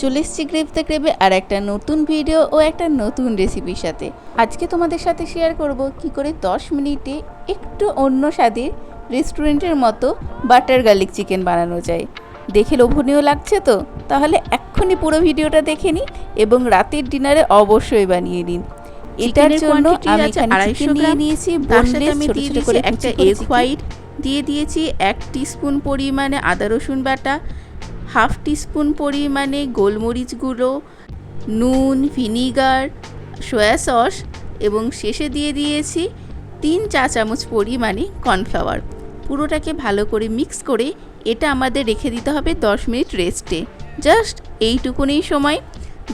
চলে এসেছি গ্রেভতে গ্রেভে আর একটা নতুন ভিডিও ও একটা নতুন রেসিপির সাথে। আজকে তোমাদের সাথে শেয়ার করব কি করে 10 মিনিটে একটু অন্য স্বাদের রেস্টুরেন্টের মতো বাটার গার্লিক চিকেন বানানো যায়। দেখে লোভনীয় লাগছে তো? তাহলে এক্ষুনি পুরো ভিডিওটা দেখে নিন এবং রাতের ডিনারে অবশ্যই বানিয়ে নিন। এটার জন্য আমি এখানে চিকেন নিয়ে নিয়েছি আমি ছোট ছোট করে একটা এগ হোয়াইট দিয়ে দিয়েছি এক টিস্পুন পরিমাণে আদা রসুন বাটা হাফ টিস্পুন পরিমাণে গোলমরিচ গুঁড়ো, নুন, ভিনিগার, সয়া সস এবং শেষে দিয়ে দিয়েছি তিন চা চামচ পরিমাণে কর্নফ্লাওয়ার। পুরোটাকে ভালো করে মিক্স করে এটা আমাদের রেখে দিতে হবে দশ মিনিট রেস্টে। জাস্ট এইটুকুনি সময়।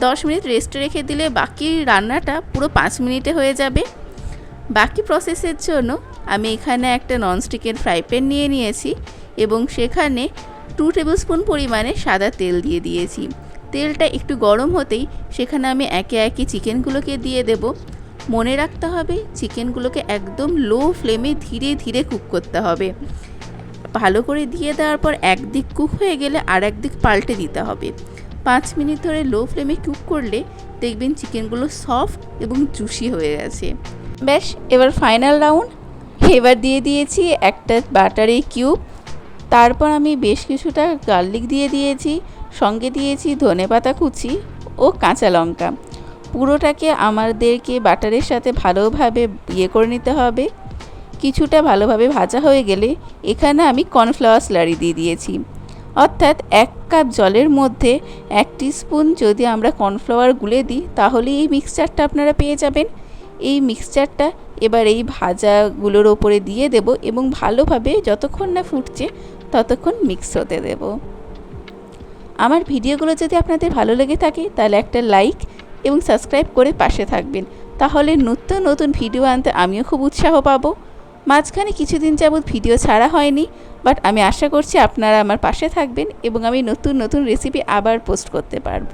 দশ মিনিট রেস্টে রেখে দিলে বাকি রান্নাটা পুরো পাঁচ মিনিটে হয়ে যাবে। বাকি প্রসেসের জন্য আমি এখানে একটা ননস্টিকের ফ্রাই প্যান নিয়ে নিয়েছি এবং সেখানে টু টেবিল স্পুন পরিমাণে সাদা তেল দিয়ে দিয়েছি। তেলটা একটু গরম হতেই সেখানে আমি একে একে চিকেনগুলোকে দিয়ে দেব। মনে রাখতে হবে, চিকেনগুলোকে একদম লো ফ্লেমে ধীরে ধীরে কুক করতে হবে। ভালো করে দিয়ে দেওয়ার পর একদিক কুক হয়ে গেলে আর একদিক পাল্টে দিতে হবে। পাঁচ মিনিট ধরে লো ফ্লেমে কুক করলে দেখবেন চিকেনগুলো সফট এবং জুসি হয়ে গেছে। ব্যাস, এবার ফাইনাল রাউন্ড এবার দিয়ে দিয়েছি একটা বাটারি কিউব তারপর আমি বেশ কিছুটা গার্লিক দিয়ে দিয়েছি, সঙ্গে দিয়েছি ধনেপাতা কুচি ও কাঁচা লঙ্কা। পুরোটাকে আমাদেরকে বাটারের সাথে ভালোভাবে ইয়ে করে নিতে হবে। কিছুটা ভালোভাবে ভাজা হয়ে গেলে এখানে আমি কর্নফ্লাওয়ার স্লারি দিয়ে দিয়েছি। অর্থাৎ এক কাপ জলের মধ্যে এক স্পুন যদি আমরা কর্নফ্লাওয়ার গুলে দিই, তাহলে এই মিক্সচারটা আপনারা পেয়ে যাবেন। এই মিক্সচারটা এবার এই ভাজাগুলোর ওপরে দিয়ে দেব এবং ভালোভাবে যতক্ষণ না ফুটছে ততক্ষণ মিক্স হতে দেব। আমার ভিডিওগুলো যদি আপনাদের ভালো লেগে থাকে, তাহলে একটা লাইক এবং সাবস্ক্রাইব করে পাশে থাকবেন। তাহলে নতুন নতুন ভিডিও আনতে আমিও খুব উৎসাহ পাবো। মাঝখানে কিছুদিন যাবৎ ভিডিও ছাড়া হয়নি বাট আমি আশা করছি আপনারা আমার পাশে থাকবেন এবং আমি নতুন নতুন রেসিপি আবার পোস্ট করতে পারব।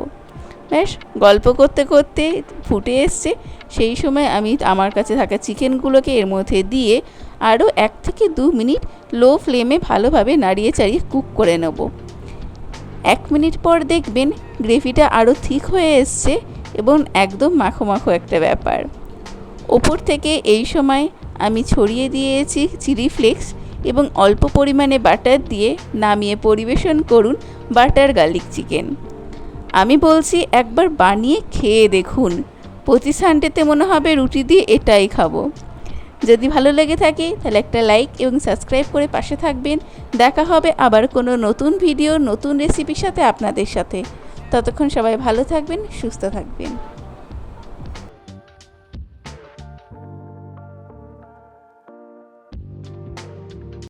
ব্যাস গল্প করতে করতে ফুটে এসছে। সেই সময় আমি আমার কাছে থাকা চিকেনগুলোকে এর মধ্যে দিয়ে আরও এক থেকে দু মিনিট লো ফ্লেমে ভালোভাবে নাড়িয়ে চাড়িয়ে কুক করে নেব। এক মিনিট পর দেখবেন গ্রেভিটা আরও ঠিক হয়ে এসছে এবং একদম মাখো মাখো একটা ব্যাপার। ওপর থেকে এই সময় আমি ছড়িয়ে দিয়েছি চিলি ফ্লেক্স এবং অল্প পরিমাণে বাটার দিয়ে নামিয়ে পরিবেশন করুন বাটার গার্লিক চিকেন। আমি বলছি একবার বানিয়ে খেয়ে দেখুন। প্রতি সানডেতে মনে হবে রুটি দিয়ে এটাই খাব। যদি ভালো লেগে থাকে, তাহলে একটা লাইক এবং সাবস্ক্রাইব করে পাশে থাকবেন। দেখা হবে আবার কোনো নতুন ভিডিও, নতুন রেসিপির সাথে আপনাদের সাথে। ততক্ষণ সবাই ভালো থাকবেন, সুস্থ থাকবেন।